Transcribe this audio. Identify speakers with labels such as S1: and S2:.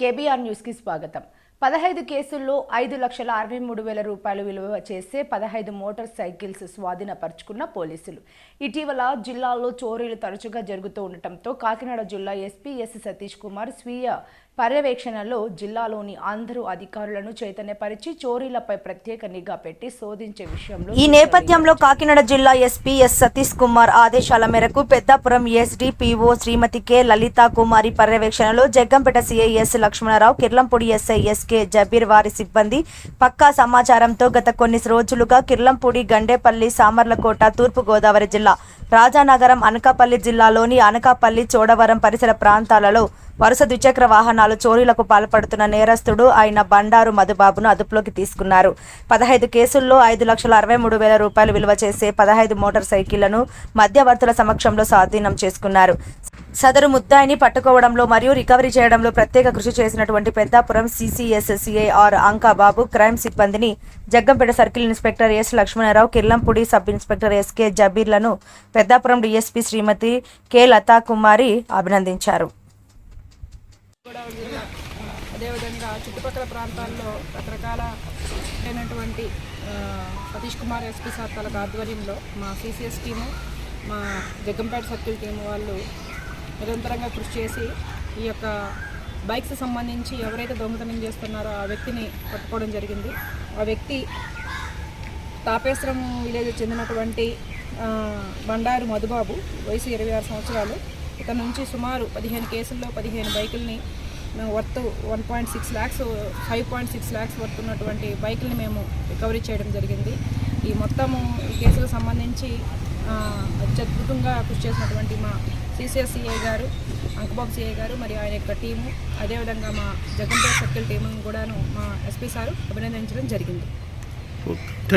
S1: KBR న్యూస్కి స్వాగతం. పదహైదు కేసుల్లో ఐదు లక్షల అరవై మూడు వేల రూపాయలు విలువ చేసే పదహైదు మోటార్ సైకిల్స్ స్వాధీనపరుచుకున్న పోలీసులు. ఇటీవల జిల్లాలో చోరీలు తరచుగా జరుగుతూ ఉండటంతో కాకినాడ జిల్లా ఎస్పీ ఎస్ సతీష్ కుమార్ స్వీయ పర్యవేక్షణలో జిల్లాలోని అందరూ అధికారులను చైతన్యపరిచి చోరీలపై ప్రత్యేక నిఘా పెట్టి శోధించే విషయంలో
S2: ఈ నేపథ్యంలో కాకినాడ జిల్లా ఎస్పీ ఎస్ సతీష్ కుమార్ ఆదేశాల మేరకు పెద్దాపురం ఎస్డిపిఓ శ్రీమతి కె లలితా కుమారి పర్యవేక్షణలో Jaggampeta CI S Lakshmanarao Kirlampudi SI SK Jabir వారి సిబ్బంది పక్కా సమాచారంతో గత కొన్ని రోజులుగా కిర్లంపూడి గండేపల్లి సామర్లకోట తూర్పు గోదావరి జిల్లా రాజానగరం అనకాపల్లి జిల్లాలోని అనకాపల్లి చోడవరం పరిసర ప్రాంతాలలో వరుస ద్విచక్ర వాహనాలు చోరీలకు పాల్పడుతున్న నేరస్తుడు ఆయన బండారు మధుబాబును అదుపులోకి తీసుకున్నారు. పదహైదు కేసుల్లో ఐదు లక్షల అరవై మూడు వేల రూపాయలు విలువ చేసే పదహైదు మోటార్ సైకిళ్ళను మధ్యవర్తుల సమక్షంలో స్వాధీనం చేసుకున్నారు. సదరు ముద్దాయిని పట్టుకోవడంలో మరియు రికవరీ చేయడంలో ప్రత్యేక కృషి చేసినటువంటి Peddapuram CCS CI R Ankababu crime సిబ్బందిని Jaggampeta circle inspector S Lakshmanarao Kirlampudi sub inspector SK జబీర్లను Peddapuram DSP Shrimati K Latha Kumari అభినందించారు.
S3: అదేవిధంగా చుట్టుపక్కల ప్రాంతాల్లో రకరకాల అయినటువంటి సతీష్ కుమార్ ఎస్పీ సార్ తలకు ఆధ్వర్యంలో మా సిసిఎస్ టీము మా జగ్గంపేట సర్కిల్ టీము వాళ్ళు నిరంతరంగా కృషి చేసి ఈ యొక్క బైక్స్ సంబంధించి ఎవరైతే దొంగతనం చేస్తున్నారో ఆ వ్యక్తిని పట్టుకోవడం జరిగింది. ఆ వ్యక్తి తాపేశ్వరం విలేజ్ చెందినటువంటి బండారు మధుబాబు వయసు ఇరవై ఆరు సంవత్సరాలు. ఇక నుంచి సుమారు పదిహేను కేసుల్లో పదిహేను బైకుల్ని మేము worth one point six lakhs five point six lakhs worth ఉన్నటువంటి బైకుల్ని మేము రికవరీ చేయడం జరిగింది. ఈ మొత్తము ఈ కేసులకు సంబంధించి అత్యద్భుతంగా కృషి చేసినటువంటి మా సిసిఎస్ సిఐ గారు అంకబాబు సిఐ గారు మరియు ఆయన యొక్క టీము అదేవిధంగా మా జగన్పేట సర్కిల్ టీమును కూడాను మా ఎస్పీ సారు అభినందించడం జరిగింది.
S4: థ్యాంక్